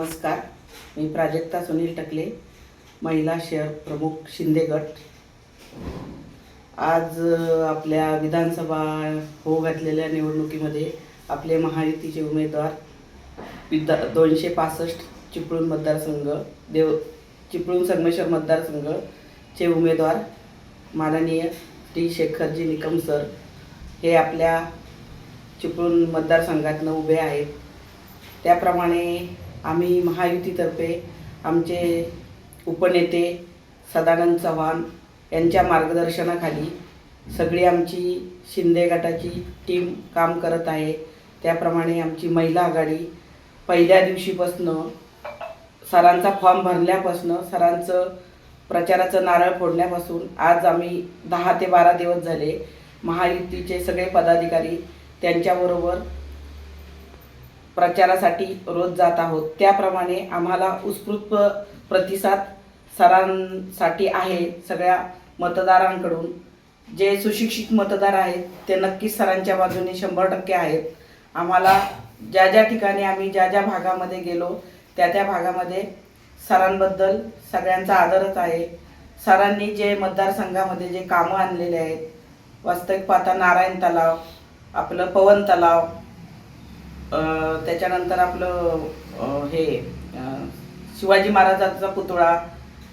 नमस्कार. मी प्राजक्ता सुनील टकले महिला शहर प्रमुख शिंदे गट. आज आपल्या विधानसभा हो घातलेल्या निवडणुकीमध्ये आपले महायुतीचे उमेदवार विदा दोनशे पासष्ट चिपळूण मतदारसंघ देव चिपळूण संगमेश्वर मतदारसंघचे उमेदवार माननीय टी शेखरजी निकम सर हे आपल्या चिपळूण मतदारसंघातनं उभे आहेत. त्याप्रमाणे आम्ही महायुतीतर्फे आमचे उपनेते सदानंद चव्हाण यांच्या मार्गदर्शनाखाली सगळी आमची शिंदे गटाची टीम काम करत आहे. त्याप्रमाणे आमची महिला आघाडी पहिल्या दिवशीपासनं सरांचा फॉर्म भरल्यापासनं सरांचं प्रचाराचं नारळ फोडण्यापासून आज आम्ही दहा ते बारा दिवस झाले महायुतीचे सगळे पदाधिकारी त्यांच्याबरोबर प्रचारासाठी रोज जात आहोत. त्याप्रमाणे आम्हाला उत्स्फूर्त प्रतिसाद सरांसाठी आहे सगळ्या मतदारांकडून. जे सुशिक्षित मतदार आहेत ते नक्कीच सरांच्या बाजूने शंभर टक्के आहेत. आम्हाला ज्या ज्या ठिकाणी आम्ही ज्या ज्या भागामध्ये गेलो त्या त्या भागामध्ये सरांबद्दल सगळ्यांचा आदरच आहे. सरांनी जे मतदारसंघामध्ये जे कामं आणलेले आहेत वास्तविक पाहता नारायण तलाव आपलं पवन तलाव त्याच्यानंतर आपलं हे शिवाजी महाराजांचा पुतळा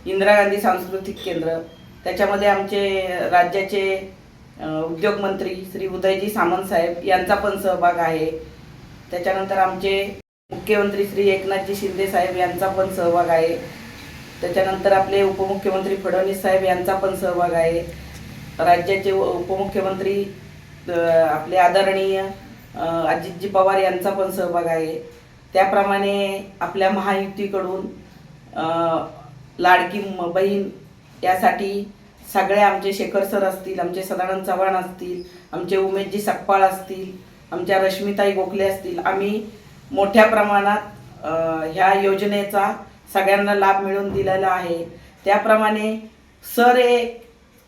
इंदिरा गांधी सांस्कृतिक केंद्र त्याच्यामध्ये आमचे राज्याचे उद्योगमंत्री श्री उदयजी सामंत साहेब यांचा पण सहभाग आहे. त्याच्यानंतर आमचे मुख्यमंत्री श्री एकनाथजी शिंदे साहेब यांचा पण सहभाग आहे. त्याच्यानंतर आपले उपमुख्यमंत्री फडणवीस साहेब यांचा पण सहभाग आहे. राज्याचे उपमुख्यमंत्री आपले आदरणीय अजितजी पवार यांचा पण सहभाग आहे. त्याप्रमाणे आपल्या महायुतीकडून लाडकी बहीण यासाठी सगळे आमचे शेखर सर असतील आमचे सदानंद चव्हाण असतील आमचे उमेशजी सकपाळ असतील आमच्या रश्मिताई गोखले असतील आम्ही मोठ्या प्रमाणात ह्या योजनेचा सगळ्यांना लाभ मिळवून दिलेला आहे. त्याप्रमाणे सर हे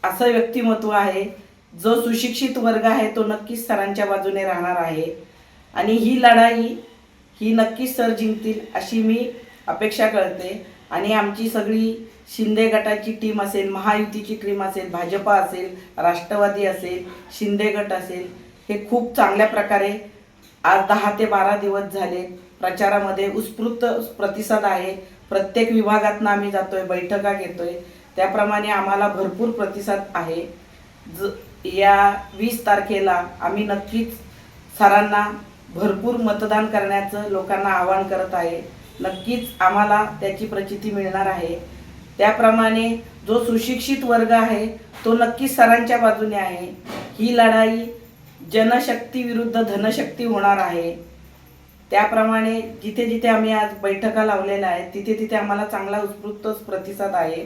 असं व्यक्तिमत्व आहे जो सुशिक्षित वर्ग आहे तो नक्कीच सरांच्या बाजूने राहणार आहे. आणि ही लढाई ही नक्कीच सर जिंकतील अशी मी अपेक्षा करते. आणि आमची सगळी शिंदे गटाची टीम असेल महायुतीची टीम असेल भाजपा असेल राष्ट्रवादी असेल शिंदे गट असेल हे खूप चांगल्या प्रकारे आज दहा ते बारा दिवस झाले. प्रचारामध्ये उत्स्फूर्त प्रतिसाद आहे. प्रत्येक विभागातनं आम्ही जातोय बैठका घेतोय. त्याप्रमाणे आम्हाला भरपूर प्रतिसाद आहे. ज या वीस तारखेला आम्ही नक्कीच सरांना भरपूर मतदान करण्याचं लोकांना आवाहन करत आहे. नक्कीच आम्हाला त्याची प्रचिती मिळणार आहे. त्याप्रमाणे जो सुशिक्षित वर्ग आहे तो नक्कीच सरांच्या बाजूने आहे. ही लढाई जनशक्ती विरुद्ध धनशक्ती होणार आहे. त्याप्रमाणे जिथे जिथे आम्ही आज बैठका लावलेल्या आहेत तिथे तिथे आम्हाला चांगला उत्स्फूर्त प्रतिसाद आहे.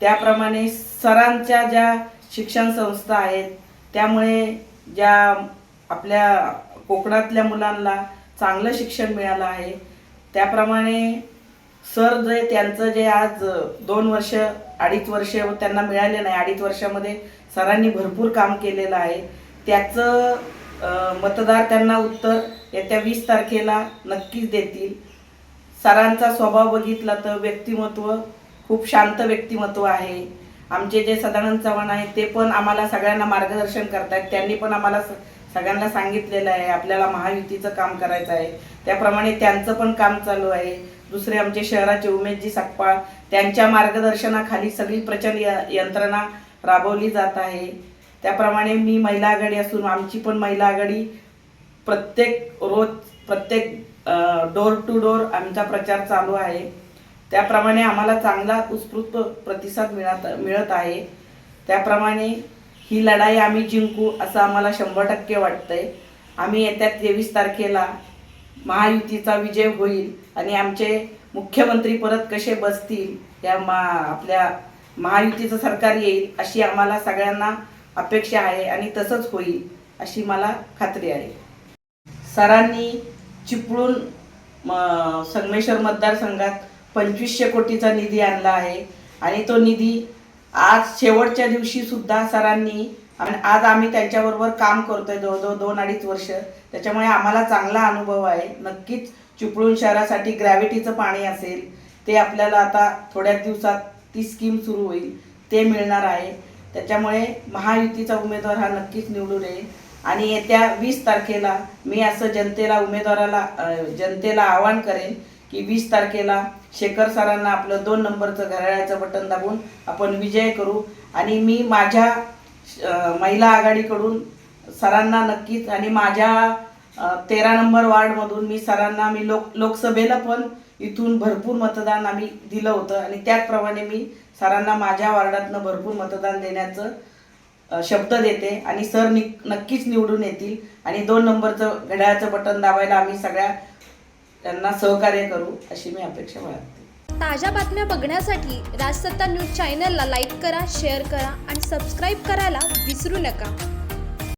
त्याप्रमाणे सरांच्या ज्या शिक्षण संस्था आहेत. त्यामुळे ज्या आपल्या कोकणातल्या मुलांना चांगलं शिक्षण मिळालं आहे. त्याप्रमाणे सर जे त्यांचं जे आज दोन वर्ष अडीच वर्ष त्यांना मिळाले नाही. अडीच वर्षामध्ये सरांनी भरपूर काम केलेलं आहे. त्याचं मतदार त्यांना उत्तर येत्या वीस तारखेला नक्कीच देतील. सरांचा स्वभाव बघितला तर व्यक्तिमत्व खूप शांत व्यक्तिमत्व आहे. आमचे जे सदानंद चव्हाण आहेत ते पण आम्हाला सगळ्यांना मार्गदर्शन करतायत. त्यांनी पण आम्हाला स- सगळ्यांना सांगितलेलं आहे आपल्याला महायुतीचं काम करायचं आहे. त्याप्रमाणे त्यांचं पण काम चालू आहे. दुसरे आमचे शहराचे उमेशजी सकपाळ त्यांच्या मार्गदर्शनाखाली सगळी प्रचंड य- यंत्रणा राबवली जात आहे. त्याप्रमाणे मी महिला आघाडी असून आमची पण महिला आघाडी प्रत्येक रोज प्रत्येक डोर टू डोर आमचा प्रचार चालू आहे. त्याप्रमाणे आम्हाला चांगला उत्स्फूर्त प्रतिसाद मिळत मिळत आहे. त्याप्रमाणे ही लढाई आम्ही जिंकू असं आम्हाला शंभर टक्के वाटतंय. आम्ही येत्या तेवीस तारखेला महायुतीचा विजय होईल आणि आमचे मुख्यमंत्री परत कसे बसतील या मा आपल्या महायुतीचं सरकार येईल अशी आम्हाला सगळ्यांना अपेक्षा आहे आणि तसंच होईल अशी मला खात्री आहे. सरांनी चिपळूण म- संगमेश्वर मतदारसंघात पंचवीसशे कोटीचा निधी आणला आहे. आणि तो निधी आज शेवटच्या दिवशी सुद्धा सरांनी आणि आज आम्ही त्यांच्याबरोबर काम करतोय जवळजवळ दोन अडीच वर्ष. त्याच्यामुळे आम्हाला चांगला अनुभव आहे. नक्कीच चिपळूण शहरासाठी ग्रॅव्हिटीचं पाणी असेल ते आपल्याला आता थोड्या दिवसात ती स्कीम सुरू होईल ते मिळणार आहे. त्याच्यामुळे महायुतीचा उमेदवार हा नक्कीच निवडून येईल. आणि येत्या वीस तारखेला मी असं जनतेला उमेदवाराला जनतेला आवाहन करेन की वीस तारखेला शेखर सरांना आपलं दोन नंबरचं घड्याळाचं बटन दाबून आपण विजय करू. आणि मी माझ्या महिला आघाडीकडून सरांना नक्कीच आणि माझ्या तेरा नंबर वार्डमधून मी सरांना मी लोक लोकसभेला पण इथून भरपूर मतदान आम्ही दिलं होतं. आणि त्याचप्रमाणे मी सरांना माझ्या वार्डातनं भरपूर मतदान देण्याचं शब्द देते. आणि सर नि नक्कीच निवडून येतील. आणि दोन नंबरचं घड्याळाचं बटन दाबायला आम्ही सगळ्या त्यांना सहकार्य करू अशी मी अपेक्षा बाळगते. ताज्या बातम्या बघण्यासाठी राजसत्ता न्यूज चॅनलला लाईक करा शेअर करा आणि सबस्क्राईब करायला विसरू नका.